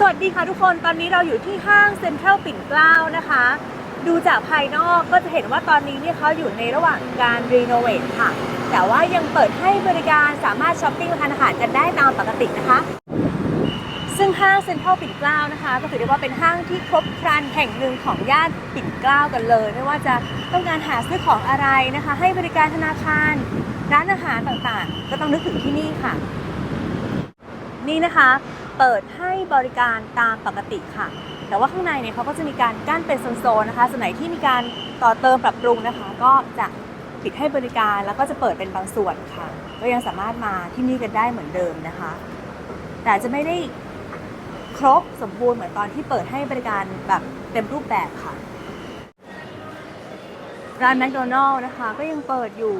สวัสดีค่ะทุกคนตอนนี้เราอยู่ที่ห้างเซ็นทรัลปิ่นเกล้านะคะ ดูจากภายนอกก็จะเห็นว่าตอนนี้เนี่ยเขาอยู่ในระหว่างการรีโนเวทค่ะ แต่ว่ายังเปิดให้บริการสามารถช้อปปิ้งทานอาหารกันได้ตามปกตินะคะ ซึ่งห้างเซ็นทรัลปิ่นเกล้านะคะ ก็ถือได้ว่าเป็นห้างที่ครบครันแห่งหนึ่งของย่านปิ่นเกล้ากันเลย ไม่ว่าจะต้องการหาซื้อของอะไรนะคะ ให้บริการธนาคารร้านอาหารต่างๆ ก็ต้องนึกถึงที่นี่ค่ะ นี่นะคะ เปิดให้บริการตามปกติค่ะ แต่ว่าข้างในเนี่ยเขาก็จะมีการกั้นเป็นโซนๆนะคะส่วนไหนที่มีการต่อเติมปรับปรุงนะคะ ก็จะปิดให้บริการแล้วก็จะเปิดเป็นบางส่วนค่ะ ก็ยังสามารถมาที่นี่กันได้เหมือนเดิมนะคะ แต่จะไม่ได้ครบสมบูรณ์เหมือนตอนที่เปิดให้บริการแบบเต็มรูปแบบค่ะ ร้านแมคโดนัลล์นะคะก็ยังเปิดอยู่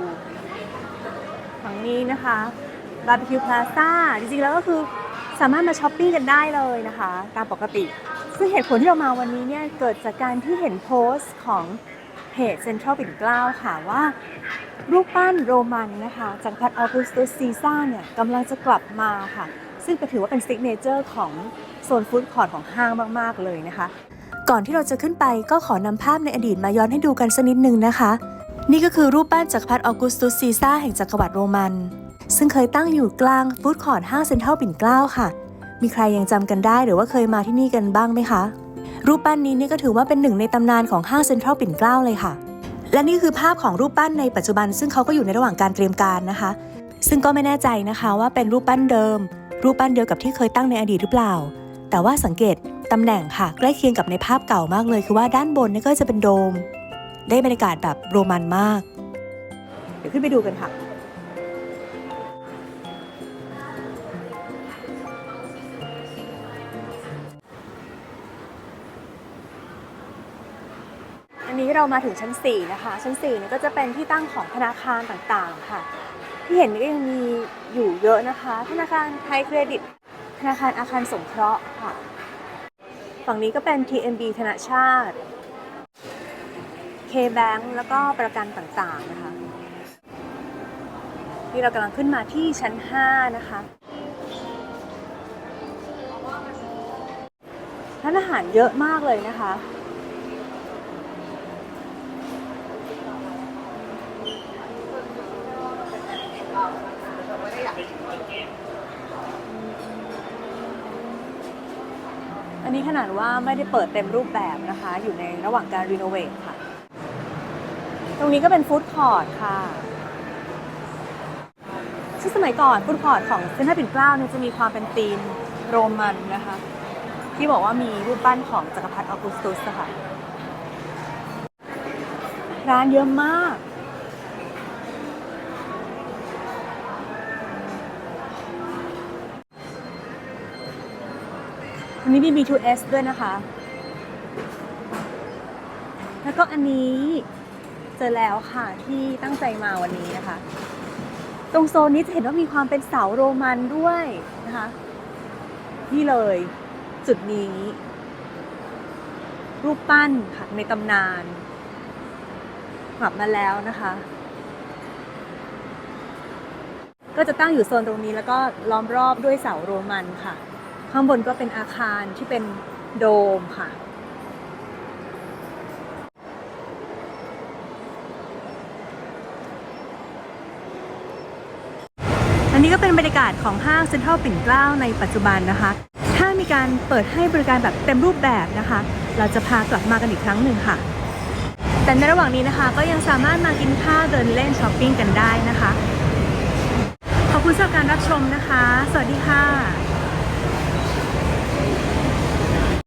ฝั่งนี้นะคะบาร์บีคิวพลาซ่าจริงๆแล้วก็คือ สามารถมาช้อปปิ้งกันได้เลยนะคะ ตามปกติ ซึ่งเหตุผลที่เรามาวันนี้เนี่ยเกิดจากการที่เห็นโพสต์ของเพจเซ็นทรัลปิ่นเกล้าค่ะว่า รูปปั้นโรมันนะคะจากพัดออกุสตุสซีซ่าเนี่ยกำลังจะกลับมาค่ะ ซึ่งก็ถือว่าเป็นซิกเนเจอร์ของโซนฟู้ดคอร์ทของห้างมาก ๆ เลยนะคะ ก่อนที่เราจะขึ้นไปก็ขอนำภาพในอดีตมาย้อนให้ดูกันสักนิดนึงนะคะ นี่ก็คือรูปปั้นจักรพรรดิออกุสตุสซีซ่าแห่งจักรวรรดิโรมัน ซึ่งเคยตั้งอยู่กลางฟู้ดคอร์ทห้างเซ็นทรัลปิ่นเกล้าค่ะ มีใครยังจำกันได้หรือว่าเคยมาที่นี่กันบ้างไหมคะ รูปปั้นนี้นี่ก็ถือว่าเป็นหนึ่งในตำนานของห้างเซ็นทรัลปิ่นเกล้าเลยค่ะ และนี่คือภาพของรูปปั้นในปัจจุบัน ซึ่งเขาก็อยู่ในระหว่างการเตรียมการนะคะ ซึ่งก็ไม่แน่ใจนะคะว่าเป็นรูปปั้นเดิม รูปปั้นเดียวกับที่เคยตั้งในอดีตหรือเปล่า แต่ว่าสังเกตตำแหน่งค่ะ ใกล้เคียงกับในภาพเก่ามากเลย คือว่าด้านบนนี่ก็จะเป็นโดม ได้บรรยากาศแบบโรมันมาก เดี๋ยวขึ้นไปดูกันค่ะ นี้เรามาถึงชั้น 4 นะคะ ชั้น4เนี่ยก็จะเป็นที่ตั้งของธนาคารต่างๆค่ะ ที่เห็นก็ยังมีอยู่เยอะนะคะ ธนาคารไทยเครดิต ธนาคารอาคารสงเคราะห์ค่ะ ฝั่งนี้ก็เป็น TMB ธนาชาติ K-Bank แล้วก็ประกันต่างๆนะคะนี่เรากำลังขึ้นมาที่ชั้น 5 นะคะร้านอาหารเยอะมากเลยนะคะ อันนี้ขนาดว่าไม่ได้เปิดเต็มรูปแบบนะคะ อยู่ในระหว่างการรีโนเวทค่ะ ตรงนี้ก็เป็นฟู้ดคอร์ทค่ะซึ่งสมัยก่อนฟู้ดคอร์ทของเซนทรัลปิ่นเกล้าเนี่ยจะมีความเป็นธีมโรมันนะคะ ที่บอกว่ามีรูปปั้นของจักรพรรดิออกุสตุสค่ะ ร้านเยอะมาก อันนี้มี B2S ด้วยนะคะ แล้วก็อันนี้เจอแล้วค่ะที่ตั้งใจมาวันนี้นะคะ ตรงโซนนี้จะเห็นว่ามีความเป็นเสาโรมันด้วยนะคะ นี่เลยจุดนี้ รูปปั้นค่ะในตำนาน กลับมาแล้วนะคะ ก็จะตั้งอยู่โซนตรงนี้แล้วก็ล้อมรอบด้วยเสาโรมันค่ะ ข้างบนก็เป็นอาคารที่เป็นโดมค่ะอันนี้ก็เป็นบรรยากาศของห้างเซ็นทรัลปิ่นเกล้าในปัจจุบันนะคะ ถ้ามีการเปิดให้บริการแบบเต็มรูปแบบนะคะ เราจะพากลับมากันอีกครั้งหนึ่งค่ะ แต่ในระหว่างนี้นะคะ ก็ยังสามารถมากินข้าวเดินเล่นช้อปปิ้งกันได้นะคะ ขอบคุณสำหรับการรับชมนะคะ สวัสดีค่ะ